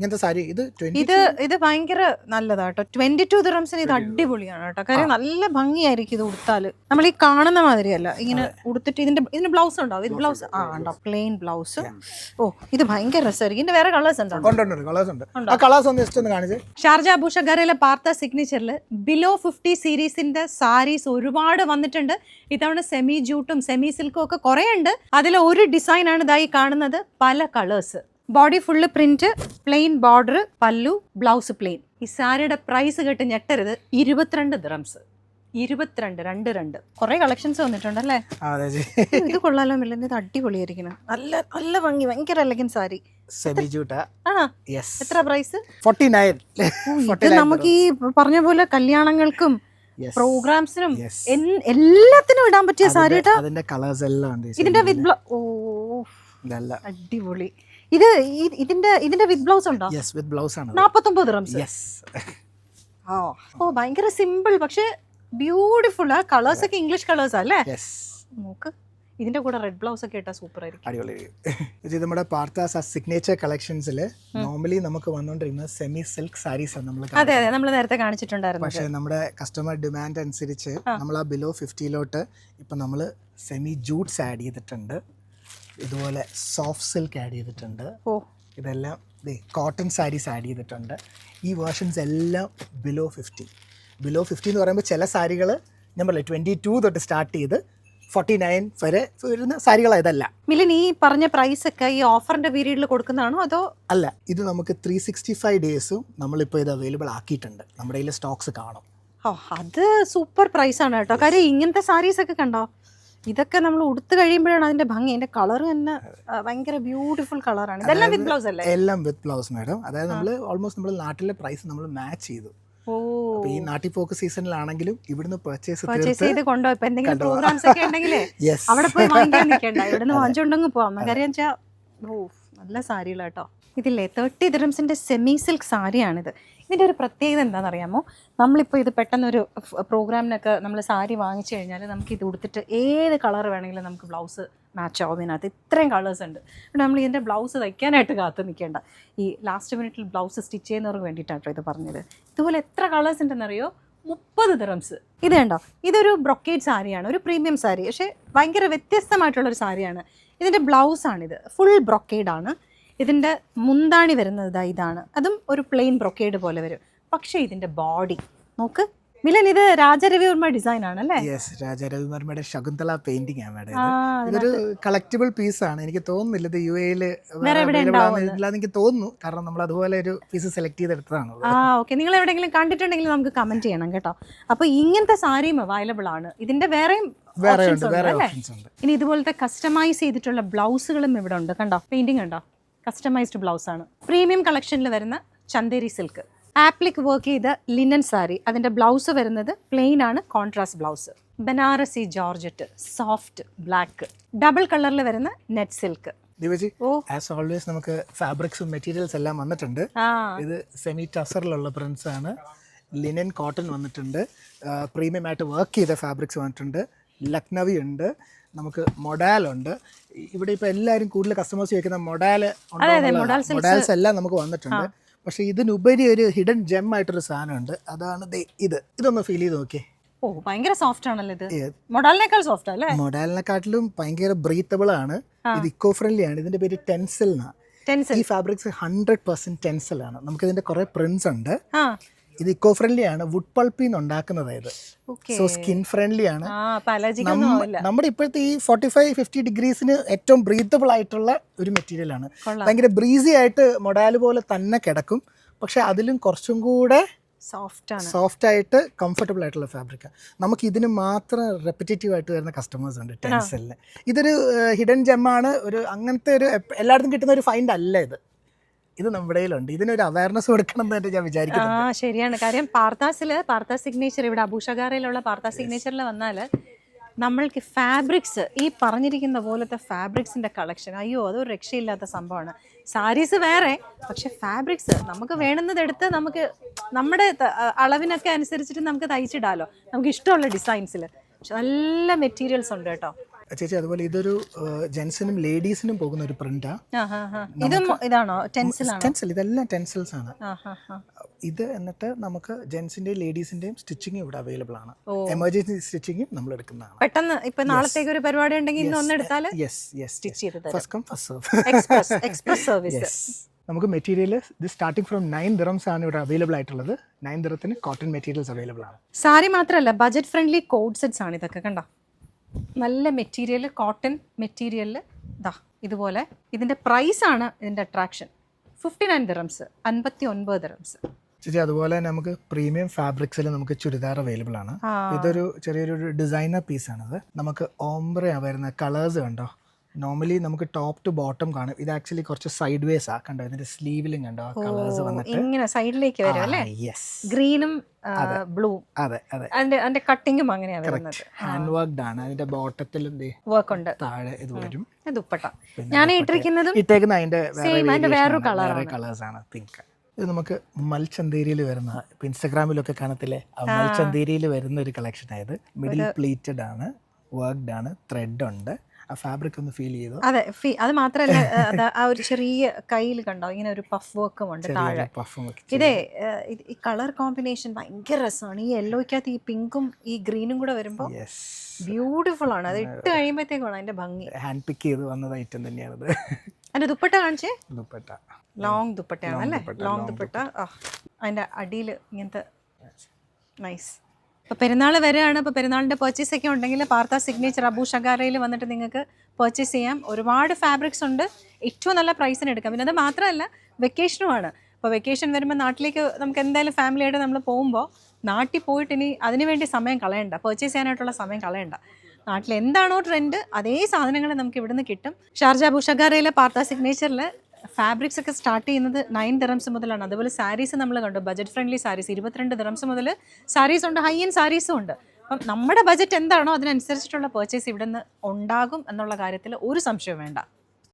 ഇങ്ങനത്തെ സാരി ഇത് ഇത് ഇത് ഭയങ്കര നല്ലതാട്ടോ ട്വന്റി ടു ദിറംസിന് ഇത് അടിപൊളിയാണ് കേട്ടോ. കാര്യം നല്ല ഭംഗിയായിരിക്കും ഇത് ഉടുത്താൽ. നമ്മൾ ഈ കാണുന്ന മാതിരിയല്ല. ഇങ്ങനെ ഉടുത്തിട്ട് ഇതിന്റെ ഇതിന് ബ്ലൗസ് ഉണ്ടാവും ഇത് ബ്ലൗസ് ആ ഉണ്ടോ? പ്ലെയിൻ ബ്ലൗസ് ഓ ഇത് ഭയങ്കര രസമായിരിക്കും. ഇതിന്റെ വേറെ കളേഴ്സ് ഉണ്ടോ ഉണ്ട് ഉണ്ട്. കളേഴ്സ് ഉണ്ട്. ആ കളേഴ്സ് ഒന്ന് ജസ്റ്റ് ഒന്ന് കാണിച്ചേ. ഷാർജ അബൂഷഗാരയിലെ പാർത്ത സിഗ്നേച്ചറിൽ ബിലോ ഫിഫ്റ്റി സീരീസിന്റെ സാരീസ് ഒരുപാട് വന്നിട്ടുണ്ട്. ഇത്തവണ സെമി ജൂട്ടും സെമി സിൽക്കും ഒക്കെ കുറേ ഉണ്ട്. അതിൽ ഒരു ഡിസൈൻ ആണ് ഇതായി കാണുന്നത്. പല colours body full print plain border pallu blouse plain. ഈ സാരിയുടെ പ്രൈസ് കേട്ട് ഞെട്ടരുത്. ഇരുപത്തിരണ്ട് ദ്രംസ് ഇരുപത്തിരണ്ട് രണ്ട് രണ്ട്. കുറെ കളക്ഷൻസ് വന്നിട്ടുണ്ട് അല്ലേ ഇത് കൊള്ളാലോ മില്ലൻ. ഇത് അടിപൊളിയായിരിക്കണം. നല്ല നല്ല ഭംഗി. ഭയങ്കര അല്ലെങ്കിൽ സാരി. എത്ര പ്രൈസ് നമുക്ക് ഈ പറഞ്ഞ പോലെ കല്യാണങ്ങൾക്കും പ്രോഗ്രാംസിനും എല്ലാത്തിനും ഇടാൻ പറ്റിയ സാരി കേട്ടോ അതിന്റെ കളേഴ്സ് എല്ലാം ഉണ്ട് ഇതിന്റെ വിത്ത് ഓ അടിപൊളി. ഇത് ഇതിന്റെ ഇതിന്റെ വിത്ത് ബ്ലൗസ് ഉണ്ടോ? യെസ് വിത്ത് ബ്ലൗസ് ആണ് നാപ്പത്തൊമ്പത് റംസ് യെസ് ഓ ഓ ഭയങ്കര സിമ്പിൾ പക്ഷെ ബ്യൂട്ടിഫുൾ ആ. കളേഴ്സ് ഒക്കെ ഇംഗ്ലീഷ് കളേഴ്സ് അല്ലേ? നോക്ക്. ഇതിന്റെ കൂടെ റെഡ് ബ്ലൗസ് ഒക്കെ ഇട്ടാ സൂപ്പർ ആയിരിക്കും. അടിപൊളി. ഇത് നമ്മുടെ പാർത്താസ് സിഗ്നേച്ചർ കളക്ഷൻസിൽ നോർമലി നമുക്ക് വന്നുകൊണ്ടിരുന്ന സെമി സിൽക്ക് സാരീസ് ആണ് നമ്മൾ അതെ അതെ. നമ്മൾ നേരത്തെ കാണിച്ചിട്ടുണ്ടായിരുന്നു പക്ഷേ നമ്മുടെ കസ്റ്റമർ ഡിമാൻഡ് അനുസരിച്ച് നമ്മൾ ആ ബിലോ ഫിഫ്റ്റിയിലോട്ട് ഇപ്പം നമ്മൾ സെമി ജൂട്ട്സ് ആഡ് ചെയ്തിട്ടുണ്ട്. ഇതുപോലെ സോഫ്റ്റ് സിൽക്ക് ആഡ് ചെയ്തിട്ടുണ്ട്. ഓ. ഇതെല്ലാം കോട്ടൺ സാരീസ് ആഡ് ചെയ്തിട്ടുണ്ട്. ഈ വേർഷൻസ് എല്ലാം ബിലോ ഫിഫ്റ്റി ബിലോ ഫിഫ്റ്റി എന്ന് പറയുമ്പോൾ ചില സാരികൾ ഞാൻ പറയില്ല ട്വന്റി ടു തൊട്ട് സ്റ്റാർട്ട് ചെയ്ത് ഫോർട്ടി നയൻ വരെ വരുന്ന സാരികൾ ഇതല്ല. മിലിൻ ഈ പറഞ്ഞ പ്രൈസ് ഒക്കെ ഈ ഓഫറിന്റെ പീരീഡിൽ കൊടുക്കുന്നതാണോ അതോ? അല്ല ഇത് നമുക്ക് ത്രീ സിക്സ്റ്റി ഫൈവ് ഡേയ്സും നമ്മളിപ്പോൾ ഇത് അവൈലബിൾ ആക്കിയിട്ടുണ്ട്. നമ്മുടെ കയ്യിൽ സ്റ്റോക്സ് കാണും. ഓ അത് സൂപ്പർ പ്രൈസ് ആണ് കേട്ടോ. കാര്യം ഇങ്ങനത്തെ സാരീസ് ഒക്കെ കണ്ടോ? ഇതൊക്കെ നമ്മൾ ഉടുത്തു കഴിയുമ്പോഴാണ് അതിന്റെ ഭംഗി. അതിന്റെ കളർ തന്നെ ഭയങ്കര ബ്യൂട്ടിഫുൾ കളറാണ്. ഇതെല്ലാം വിത്ത് ബ്ലൗസ് അല്ലേ? എല്ലാം വിത്ത് ബ്ലൗസ് മാഡം അതായത് നമ്മൾ ഓൾമോസ്റ്റ് നമ്മൾ നാട്ടിലെ പ്രൈസ് നമ്മൾ മാച്ച് ചെയ്തു. ഓ. അപ്പോൾ ഈ നാട്ടിൽ പോക്ക് സീസണിലാണെങ്കിലും ഇവിടുന്ന് പർച്ചേസ് പർച്ചേസ് ചെയ്ത് കൊണ്ടോ ഇപ്പൊ എന്തെങ്കിലും പ്രോഗ്രാംസ് ഒക്കെ ഉണ്ടെങ്കിലേ യെസ് അവിടെ പോയി വാങ്ങിക്കാൻ നിൽക്കണ്ട. ഇവിടുന്ന് വാങ്ങിച്ചോണ്ടെങ്കിൽ പോവാം. കാര്യം വെച്ചാൽ നല്ല സാരികൾ കേട്ടോ ഇതില്ലേ? തേർട്ടി ദിറംസിന്റെ സെമി സിൽക്ക് സാരിയാണിത്. ഇതിന്റെ ഒരു പ്രത്യേകത എന്താണെന്ന് അറിയാമോ നമ്മളിപ്പോൾ ഇത് പെട്ടെന്നൊരു പ്രോഗ്രാമിനൊക്കെ നമ്മൾ സാരി വാങ്ങിച്ചു കഴിഞ്ഞാൽ നമുക്ക് ഇത് ഉടുത്തിട്ട് ഏത് കളർ വേണമെങ്കിലും നമുക്ക് ബ്ലൗസ് മാച്ച് ആവും ഇതിനകത്ത്. ഇത്രയും കളേഴ്സ് ഉണ്ട്. പിന്നെ നമ്മൾ ഇതിന്റെ ബ്ലൗസ് തയ്ക്കാനായിട്ട് കാത്തു നിൽക്കേണ്ട ഈ ലാസ്റ്റ് മിനിറ്റിൽ ബ്ലൗസ് സ്റ്റിച്ച് ചെയ്യുന്നവർക്ക് വേണ്ടിയിട്ടാണ് ഇത് പറഞ്ഞത്. ഇതുപോലെ എത്ര കളേഴ്സ് ഉണ്ടെന്നറിയോ? മുപ്പത് ദിറംസ് ഇത് കണ്ടോ? ഇതൊരു ബ്രൊക്കേഡ് സാരിയാണ്. ഒരു പ്രീമിയം സാരി. പക്ഷേ ഭയങ്കര വ്യത്യസ്തമായിട്ടുള്ളൊരു സാരിയാണ്. ഇതിന്റെ ബ്ലൗസാണിത് ഫുൾ ബ്രൊക്കേഡാണ് ഇതിന്റെ മുന്താണി വരുന്നത് ഇതാ ഇതാണ്. അതും ഒരു പ്ലെയിൻ ബ്രൊക്കേഡ് പോലെ വരും. പക്ഷേ ഇതിന്റെ ബോഡി നോക്ക്. മിലൻ ഇത് രാജരവിവർമ്മ ഡിസൈൻ ആണ് അല്ലേ? യെസ് രാജാ രവിവർമ്മയുടെ ശകുന്തള പെയിന്റിംഗ് ആണ് മാഡം. ഇതൊരു കളക്റ്റിബിൾ പീസ് ആണ്. എനിക്ക് തോന്നുന്നില്ല ഇത് യു എയിൽ. എനിക്ക് തോന്നുന്നു. കാരണം നമ്മൾ അതുപോലെ ഒരു പീസ് സെലക്ട് ചെയ്തെടുത്തതാണ്. ആ ഓക്കെ നിങ്ങൾ എവിടെയെങ്കിലും കണ്ടിട്ടുണ്ടെങ്കിൽ നമുക്ക് കമന്റ് ചെയ്യണം കേട്ടോ. അപ്പോൾ ഇങ്ങനത്തെ സാരിയും അവൈലബിൾ ആണ്. ഇതിന്റെ വേറെയും വേറെ ഓപ്ഷൻസ് ഉണ്ട് ഇനി ഇതുപോലത്തെ കസ്റ്റമൈസ് ചെയ്തിട്ടുള്ള ബ്ലൗസുകളും ഇവിടെ ഉണ്ട്. കണ്ടോ? പെയിന്റിംഗ് ഉണ്ടോ? കസ്റ്റമൈസ്ഡ് ബ്ലൗസ് ആണ്. പ്രീമിയം കളക്ഷനിൽ വരുന്ന ചന്ദേരി സിൽക്ക് ആപ്ലിക് വർക്ക് ചെയ്ത ലിനൻ സാരി അതിന്റെ ബ്ലൗസ് വരുന്നത് പ്ലെയിൻ ആണ് contrast blouse Banarasi georgette soft black double കളറിൽ വരുന്ന നെറ്റ് സിൽക്ക് ദിവജി ആസ് ഓൾവേസ് നമുക്ക് ഫാബ്രിക്സും മെറ്റീരിയൽസ് എല്ലാം വന്നിട്ടുണ്ട്. ഇത് സെമി ടസറിലുള്ള പ്രിൻസ് ആണ്. ലിനൻ കോട്ടൺ വന്നിട്ടുണ്ട്. പ്രീമിയം ആയിട്ട് വർക്ക് ചെയ്ത ഫാബ്രിക്സ് വന്നിട്ടുണ്ട്. ലക്നവി ഉണ്ട് നമുക്ക് മൊഡാൽ ഉണ്ട്. ഇവിടെ ഇപ്പോൾ എല്ലാവരും കൂടുതൽ കസ്റ്റമേഴ്സ് ചോദിക്കുന്ന മൊഡാൽ. മൊഡാൽസ് എല്ലാം നമുക്ക് വന്നിട്ടുണ്ട്. പക്ഷെ ഇതിനുപരി ഒരു ഹിഡൻ ജെം ആയിട്ടൊരു സാധനമുണ്ട്. അതാണ് ഇത്. ഇതൊന്ന് ഫീൽ ചെയ്ത് നോക്കിയേ. ഓ ഭയങ്കര സോഫ്റ്റ് ആണല്ലോ ഇത്. മൊഡാലിനേക്കാൾ സോഫ്റ്റ് അല്ലേ? മൊഡാലിനെക്കാട്ടിലും ഭയങ്കര ബ്രീത്തബിൾ ആണ്. ഇത് ഇക്കോ ഫ്രണ്ട്ലി ആണ്. ഇതിന്റെ പേര് ടെൻസിൽ ഈ ഫാബ്രിക്സ് ഹൺഡ്രഡ് പെർസെന്റ് ടെൻസൽ ആണ് നമുക്ക് ഇതിന്റെ കുറെ പ്രിന്റ്സ് ഉണ്ട്. ഇത് ഇക്കോ ഫ്രണ്ട്ലി ആണ്. വുഡ് പൾപ്പിൽ നിന്ന് ഉണ്ടാക്കുന്നത് ഇത്. സോ സ്കിൻ ഫ്രണ്ട്ലി ആണ്. നമ്മുടെ ഇപ്പോഴത്തെ ഈ ഫോർട്ടി ഫൈവ് ഫിഫ്റ്റി ഡിഗ്രീസിന് ഏറ്റവും ബ്രീതബിൾ ആയിട്ടുള്ള ഒരു മെറ്റീരിയൽ ആണ്. ഭയങ്കര ബ്രീസി ആയിട്ട് മൊഡാൽ പോലെ തന്നെ കിടക്കും. പക്ഷെ അതിലും കുറച്ചും കൂടെ സോഫ്റ്റ് ആണ്. സോഫ്റ്റ് ആയിട്ട് കംഫർട്ടബിൾ ആയിട്ടുള്ള ഫാബ്രിക് നമുക്ക് ഇതിന് മാത്രം റെപ്പിറ്റേറ്റീവ് ആയിട്ട് വരുന്ന കസ്റ്റമേഴ്സ് ഉണ്ട് ടെൻസലിന് ഇതൊരു ഹിഡൻ ജെമ്മാണ് ഒരു അങ്ങനത്തെ ഒരു എല്ലായിടത്തും കിട്ടുന്ന ഒരു ഫൈൻഡ് അല്ല ഇത്. ഇത് നമ്മുടെ കയ്യിലുണ്ട്. ഇതിനൊരു അവയർനെസ് കൊടുക്കണം എന്ന് ഞാൻ വിചാരിക്കുന്നു. ആ ശരിയാണ്. കാര്യം പാർത്താസിൽ പാർത്ത സിഗ്നേച്ചർ ഇവിടെ അബൂഷഗാരയിലുള്ള പാർത്ത സിഗ്നേച്ചറിൽ വന്നാൽ നമ്മൾക്ക് ഫാബ്രിക്സ് ഈ പറഞ്ഞിരിക്കുന്ന പോലത്തെ ഫാബ്രിക്സിന്റെ കളക്ഷൻ അയ്യോ അതൊരു രക്ഷയില്ലാത്ത സംഭവമാണ്. സാരീസ് വേറെ പക്ഷെ ഫാബ്രിക്സ് നമുക്ക് വേണമെന്നത് എടുത്ത് നമുക്ക് നമ്മുടെ അളവിനൊക്കെ അനുസരിച്ചിട്ട് നമുക്ക് തയ്ച്ചിടാലോ. നമുക്ക് ഇഷ്ടമുള്ള ഡിസൈൻസിൽ പക്ഷെ നല്ല മെറ്റീരിയൽസ് ഉണ്ട് കേട്ടോ. ചേച്ചി അതുപോലെ ഇതൊരു ജെൻസിനും ലേഡീസിനും പോകുന്ന ഒരു പ്രിന്റാ. ആ ഹാ ഹാ. ഇതും ഇതാണോ? ടെൻസിലാണോ? ടെൻസിൽ ഇതെല്ലാം ടെൻസിൽസ് ആണ്. ഇത് എന്നിട്ട് നമുക്ക് ജെൻസിന്റെയും ലേഡീസിന്റെയും സ്റ്റിച്ചിങ് ഇവിടെ അവൈലബിൾ ആണ്. എമർജൻസി സ്റ്റിച്ചിങ്ങും നമ്മൾ എടുക്കുന്നതാണ്. പെട്ടെന്ന് ഇപ്പൊ നാളത്തേക്ക് ഒരു പരിപാടി ഉണ്ടെങ്കിൽ ഇന്ന് യെസ് യെസ് സ്റ്റിച്ച് ചെയ്ത് first come first serve express express service നമുക്ക് മെറ്റീരിയൽ ഇത് സ്റ്റാർട്ടിംഗ് ഫ്രം നയൻ ദിറംസ് ആണ് ഇവിടെ അവൈലബിൾ ആയിട്ടുള്ളത്. നയൻ ദിറത്തിന് കോട്ടൺ മെറ്റീരിയൽസ് അവൈലബിൾ ആണ്. സാരി മാത്രമല്ല ബജറ്റ് ഫ്രണ്ട്ലി കോഡ് സെറ്റ്സ് ആണ് ഇതൊക്കെ കണ്ടോ? നല്ല മെറ്റീരിയൽ കോട്ടൺ മെറ്റീരിയലിൽ ദാ ഇതുപോലെ. ഇതിന്റെ പ്രൈസാണ് ഇതിന്റെ അട്രാക്ഷൻ ഫിഫ്റ്റി നയൻ ദിറംസ് അൻപത്തി ഒൻപത് ദിറംസ് ചേച്ചി അതുപോലെ തന്നെ നമുക്ക് പ്രീമിയം ഫാബ്രിക്സിൽ നമുക്ക് ചുരിദാർ അവൈലബിൾ ആണ്. ഇതൊരു ചെറിയൊരു ഡിസൈനർ പീസാണിത് നമുക്ക് ഓംബ്ര വരുന്ന കളേഴ്സ് കണ്ടോ? നോർമലി നമുക്ക് ടോപ്പ് ടു ബോട്ടം കാണും. ഇത് ആക്ച്വലി കുറച്ച് സൈഡ് വേസ് ആ. കണ്ടോ? ഇതിന്റെ സ്ലീവിലും കണ്ടോ? കളേഴ്സ് വന്നിട്ട്. ഇങ്ങനെ സൈഡിലേക്ക് വരും അല്ലേ? ഗ്രീനും ബ്ലൂ അതെ. അതെ അതിന്റെ അതിന്റെ കട്ടിങ്ങും അങ്ങനെയാണ് വരുന്നത്. ഹാൻഡ് വർക്ക്ഡ് ആണ് അതിന്റെ ബോട്ടത്തിലും ദേ വർക്ക് ഉണ്ട്. താഴെ ഇത് വരും. ദുപ്പട്ട. ഞാൻ ഇട്ടിരിക്കുന്നതും ഇട്ടേക്കുന്ന അതിന്റെ അതിന്റെ വേറൊരു വേറെ കളേഴ്സ് ആണ് പിങ്ക് ഇത് നമുക്ക് മൽചന്തേരിയിൽ വരുന്ന ഇൻസ്റ്റാഗ്രാമിലൊക്കെ കാണത്തില്ലേ? മൽചന്തേരിയിൽ വരുന്ന ഒരു കളക്ഷൻ ആയത് മിഡിൽ പ്ലീറ്റഡ് ആണ് വർക്ക്ഡ് ആണ് ത്രെഡ് ഉണ്ട്. ആ ഫാബ്രിക് ഒന്ന് ഫീൽ ചെയ്തു? അതെ അത് മാത്രല്ല ആ ഒരു ചെറിയ കയ്യിൽ കണ്ടോ? ഇങ്ങനെ ഒരു പഫ് വർക്കും ഉണ്ട് താഴെ. ഇതേ ഈ കളർ കോമ്പിനേഷൻ ഭയങ്കര രസമാണ്. ഈ യെല്ലോയ്ക്കകത്ത് ഈ പിങ്കും ഈ ഗ്രീനും കൂടെ വരുമ്പോൾ യെസ് ബ്യൂട്ടിഫുൾ ആണ്. അത് ഇട്ട് കഴിയുമ്പോഴത്തേക്കാണ് അതിന്റെ ഭംഗി. ഹാൻഡ് പിക്ക് ചെയ്ത് വന്നത് ഐറ്റം തന്നെയാണത്. അതിന്റെ ദുപ്പട്ട കാണിച്ചേ? ദുപ്പട്ട. ലോങ് ദുപ്പട്ടയാണ് അല്ലേ ലോങ് long ദുപ്പട്ട. അതിന്റെ അടിയിൽ ഇങ്ങനത്തെ നൈസ് പെരുന്നാൾ വരെയാണ്. ഇപ്പോൾ പെരുന്നാളിന്റെ പർച്ചേസ് ഒക്കെ ഉണ്ടെങ്കിൽ പാർത്ത സിഗ്നേച്ചർ അബൂ ഷഗാരയിൽ വന്നിട്ട് നിങ്ങൾക്ക് പർച്ചേസ് ചെയ്യാം. ഒരുപാട് ഫാബ്രിക്സ് ഉണ്ട്. ഏറ്റവും നല്ല പ്രൈസിന് എടുക്കാം. പിന്നെ അത് മാത്രമല്ല വെക്കേഷനുമാണ് ഇപ്പോൾ വെക്കേഷൻ വരുമ്പോൾ നാട്ടിലേക്ക് നമുക്ക് എന്തായാലും ഫാമിലിയായിട്ട് നമ്മൾ പോകുമ്പോൾ നാട്ടിൽ പോയിട്ട് ഇനി അതിനുവേണ്ടി സമയം കളയണ്ട. പർച്ചേസ് ചെയ്യാനായിട്ടുള്ള സമയം കളയണ്ട. നാട്ടിൽ എന്താണോ ട്രെൻഡ് അതേ സാധനങ്ങൾ നമുക്ക് ഇവിടുന്ന് കിട്ടും. ഷാർജ ബുഷഗാരയിലെ പാർത്ത സിഗ്നേച്ചറിൽ ഫാബ്രിക്സ് ഒക്കെ സ്റ്റാർട്ട് ചെയ്യുന്നത് നയൻ ദിറംസ് മുതലാണ്. അതുപോലെ സാരീസ് നമ്മൾ കണ്ടു. ബജറ്റ് ഫ്രണ്ട്ലി സാരീസ് ഇരുപത്തിരണ്ട് ദിറംസ് മുതൽ സാരീസ് ഉണ്ട് ഹൈ എൻ സാരീസും ഉണ്ട്. അപ്പം നമ്മുടെ ബജറ്റ് എന്താണോ അതിനനുസരിച്ചിട്ടുള്ള പർച്ചേസ് ഇവിടെ നിന്ന് ഉണ്ടാകും എന്നുള്ള കാര്യത്തിൽ ഒരു സംശയവും വേണ്ട.